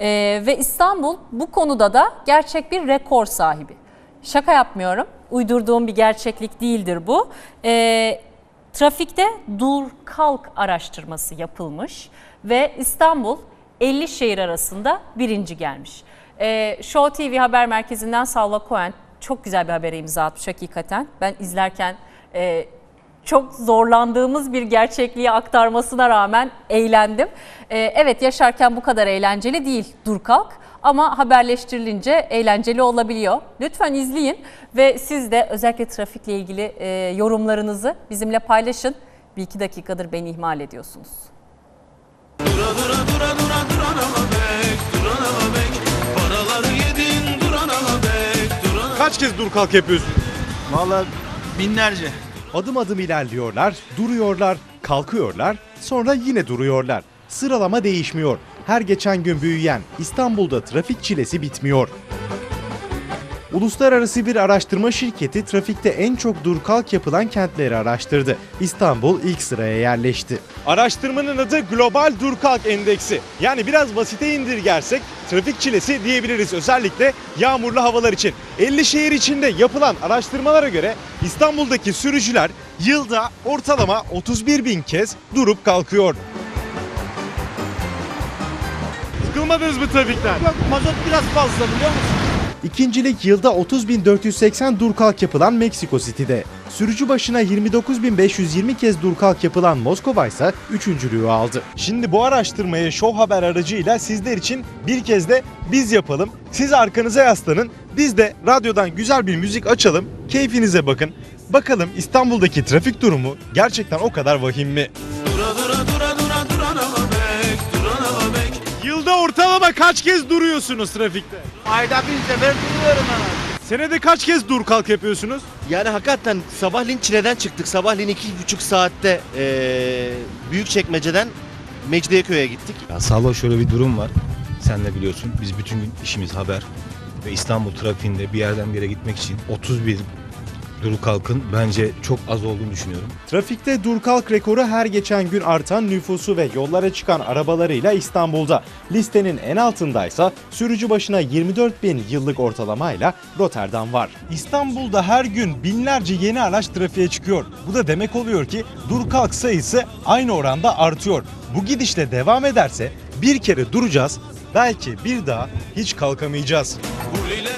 Ee, ve İstanbul bu konuda da gerçek bir rekor sahibi. Şaka yapmıyorum. Uydurduğum bir gerçeklik değildir bu. Ee, trafikte dur kalk araştırması yapılmış ve İstanbul 50 şehir arasında birinci gelmiş. Ee, Show TV Haber Merkezi'nden Salva Cohen çok güzel bir habere imza atmış hakikaten. Ben izlerken e, çok zorlandığımız bir gerçekliği aktarmasına rağmen eğlendim. Ee, evet yaşarken bu kadar eğlenceli değil dur kalk ama haberleştirilince eğlenceli olabiliyor. Lütfen izleyin ve siz de özellikle trafikle ilgili e, yorumlarınızı bizimle paylaşın. Bir iki dakikadır beni ihmal ediyorsunuz. Dura dura dura dura Paraları yedin Durana Kaç kez dur kalk yapıyorsun? Vallahi binlerce. Adım adım ilerliyorlar, duruyorlar, kalkıyorlar, sonra yine duruyorlar. Sıralama değişmiyor. Her geçen gün büyüyen İstanbul'da trafik çilesi bitmiyor. Uluslararası bir araştırma şirketi trafikte en çok dur kalk yapılan kentleri araştırdı. İstanbul ilk sıraya yerleşti. Araştırmanın adı Global Dur Kalk Endeksi. Yani biraz basite indirgersek trafik çilesi diyebiliriz özellikle yağmurlu havalar için. 50 şehir içinde yapılan araştırmalara göre İstanbul'daki sürücüler yılda ortalama 31 bin kez durup kalkıyor. Sıkılmadınız mı trafikten? Yok mazot biraz fazla biliyor musun? İkincilik yılda 30.480 dur kalk yapılan Meksiko City'de. Sürücü başına 29.520 kez dur kalk yapılan Moskova ise üçüncülüğü aldı. Şimdi bu araştırmayı Show Haber aracıyla sizler için bir kez de biz yapalım. Siz arkanıza yaslanın. Biz de radyodan güzel bir müzik açalım. Keyfinize bakın. Bakalım İstanbul'daki trafik durumu gerçekten o kadar vahim mi? Ortalama kaç kez duruyorsunuz trafikte? Ayda bir sefer duruyorum ben. Senede kaç kez dur kalk yapıyorsunuz? Yani hakikaten sabahleyin Çile'den çıktık. Sabahleyin iki buçuk saatte eee büyük çekmeceden Mecidiyeköy'e gittik. Ya Salva şöyle bir durum var. Sen de biliyorsun biz bütün gün işimiz haber ve İstanbul trafiğinde bir yerden bir yere gitmek için 31 duru kalkın bence çok az olduğunu düşünüyorum. Trafikte dur kalk rekoru her geçen gün artan nüfusu ve yollara çıkan arabalarıyla İstanbul'da. Listenin en altındaysa sürücü başına 24 bin yıllık ortalamayla Rotterdam var. İstanbul'da her gün binlerce yeni araç trafiğe çıkıyor. Bu da demek oluyor ki dur kalk sayısı aynı oranda artıyor. Bu gidişle devam ederse bir kere duracağız, belki bir daha hiç kalkamayacağız. Hulile